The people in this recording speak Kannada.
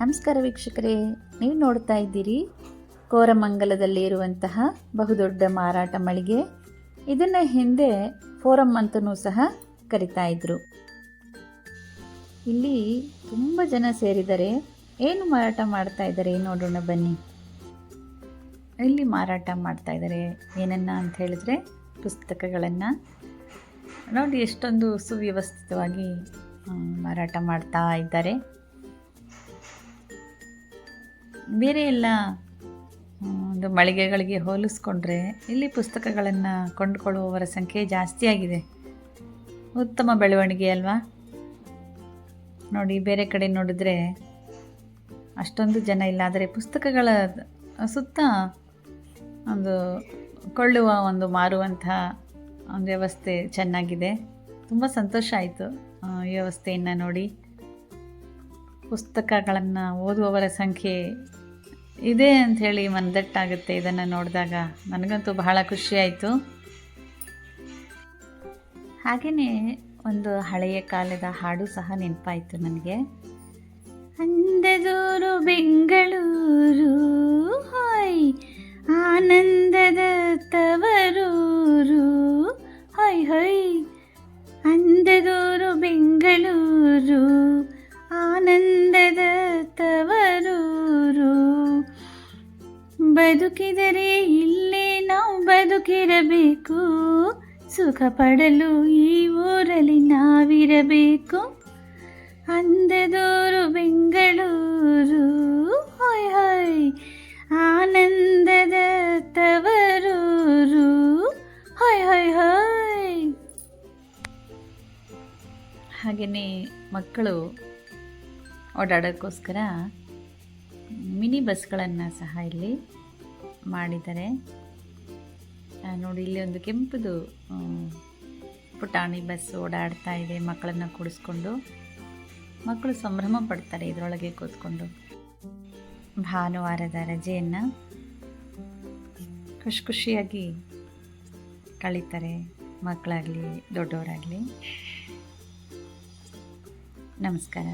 ನಮಸ್ಕಾರ ವೀಕ್ಷಕರೇ, ನೀವು ನೋಡ್ತಾ ಇದ್ದೀರಿ ಕೋರಮಂಗಲದಲ್ಲಿ ಇರುವಂತಹ ಬಹುದೊಡ್ಡ ಮಾರಾಟ ಮಳಿಗೆ. ಇದನ್ನ ಹಿಂದೆ ಫೋರಂ ಅಂತಲೂ ಸಹ ಕರಿತಾ ಇದ್ರು. ಇಲ್ಲಿ ತುಂಬ ಜನ ಸೇರಿದ್ದಾರೆ ಏನು ಮಾರಾಟ ಮಾಡ್ತಾ ಇದ್ದಾರೆ ನೋಡೋಣ ಬನ್ನಿ. ಇಲ್ಲಿ ಮಾರಾಟ ಮಾಡ್ತಾ ಇದ್ದಾರೆ ಏನನ್ನ ಅಂತ ಹೇಳಿದ್ರೆ ಪುಸ್ತಕಗಳನ್ನು. ನೋಡಿ, ಎಷ್ಟೊಂದು ಸುವ್ಯವಸ್ಥಿತವಾಗಿ ಮಾರಾಟ ಮಾಡ್ತಾ ಇದ್ದಾರೆ. ಬೇರೆ ಎಲ್ಲ ಒಂದು ಮಳಿಗೆಗಳಿಗೆ ಹೋಲಿಸ್ಕೊಂಡ್ರೆ ಇಲ್ಲಿ ಪುಸ್ತಕಗಳನ್ನು ಕೊಂಡುಕೊಳ್ಳುವವರ ಸಂಖ್ಯೆ ಜಾಸ್ತಿಯಾಗಿದೆ ಉತ್ತಮ ಬೆಳವಣಿಗೆ ಅಲ್ವಾ? ನೋಡಿ, ಬೇರೆ ಕಡೆ ನೋಡಿದ್ರೆ ಅಷ್ಟೊಂದು ಜನ ಇಲ್ಲ, ಆದರೆ ಪುಸ್ತಕಗಳ ಸುತ್ತ ಒಂದು ಕೊಳ್ಳುವ, ಒಂದು ಮಾರುವಂಥ ಒಂದು ವ್ಯವಸ್ಥೆ ಚೆನ್ನಾಗಿದೆ. ತುಂಬ ಸಂತೋಷ ಆಯಿತು ಈ ವ್ಯವಸ್ಥೆಯನ್ನು ನೋಡಿ. ಪುಸ್ತಕಗಳನ್ನು ಓದುವವರ ಸಂಖ್ಯೆ ಇದೆ ಅಂಥೇಳಿ ಮನದಟ್ಟಾಗುತ್ತೆ ಇದನ್ನು ನೋಡಿದಾಗ. ನನಗಂತೂ ಬಹಳ ಖುಷಿಯಾಯಿತು ಹಾಗೆಯೇ ಒಂದು ಹಳೆಯ ಕಾಲದ ಹಾಡು ಸಹ ನೆನಪಾಯಿತು ನನಗೆ. ಅಂದದೂರು ಬೆಂಗಳೂರು, ಹಾಯ್. ಆನಂದದ ತವರೂರು, ಹೊಯ್ ಹೊಯ್. ಅಂದದೂರು ಬೆಂಗಳೂರು, ಆನಂದದ ತವರೂರು. ಬದುಕಿದರೆ ಇಲ್ಲೇ ನಾವು ಬದುಕಿರಬೇಕು. ಸುಖ ಪಡಲು ಈ ಊರಲ್ಲಿ ನಾವಿರಬೇಕು. ಅಂದದೂರು, ಬೆಂಗಳೂರು, ಹೊಯ್ ಹೊಯ್. ಆನಂದದ ತವರೂರು, ಹೊಯ್ ಹೊಯ್ ಹೊಯ್. ಹಾಗೆಯೇ ಮಕ್ಕಳು ಓಡಾಡೋಕ್ಕೋಸ್ಕರ ಮಿನಿ ಬಸ್ಗಳನ್ನು ಸಹ ಇಲ್ಲಿ ಮಾಡಿದ್ದಾರೆ. ನೋಡಿ, ಇಲ್ಲಿ ಒಂದು ಕೆಂಪುದು ಪುಟಾಣಿ ಬಸ್ ಓಡಾಡ್ತಾ ಇದೆ ಮಕ್ಕಳನ್ನು ಕೂಡಿಸ್ಕೊಂಡು. ಮಕ್ಕಳು ಸಂಭ್ರಮ ಪಡ್ತಾರೆ ಇದರೊಳಗೆ ಕೂತ್ಕೊಂಡು. ಭಾನುವಾರದ ರಜೆಯನ್ನು ಖುಷಿ ಖುಷಿಯಾಗಿ ಕಳೀತಾರೆ ಮಕ್ಕಳಾಗಲಿ, ದೊಡ್ಡವರಾಗಲಿ. ನಮಸ್ಕಾರ.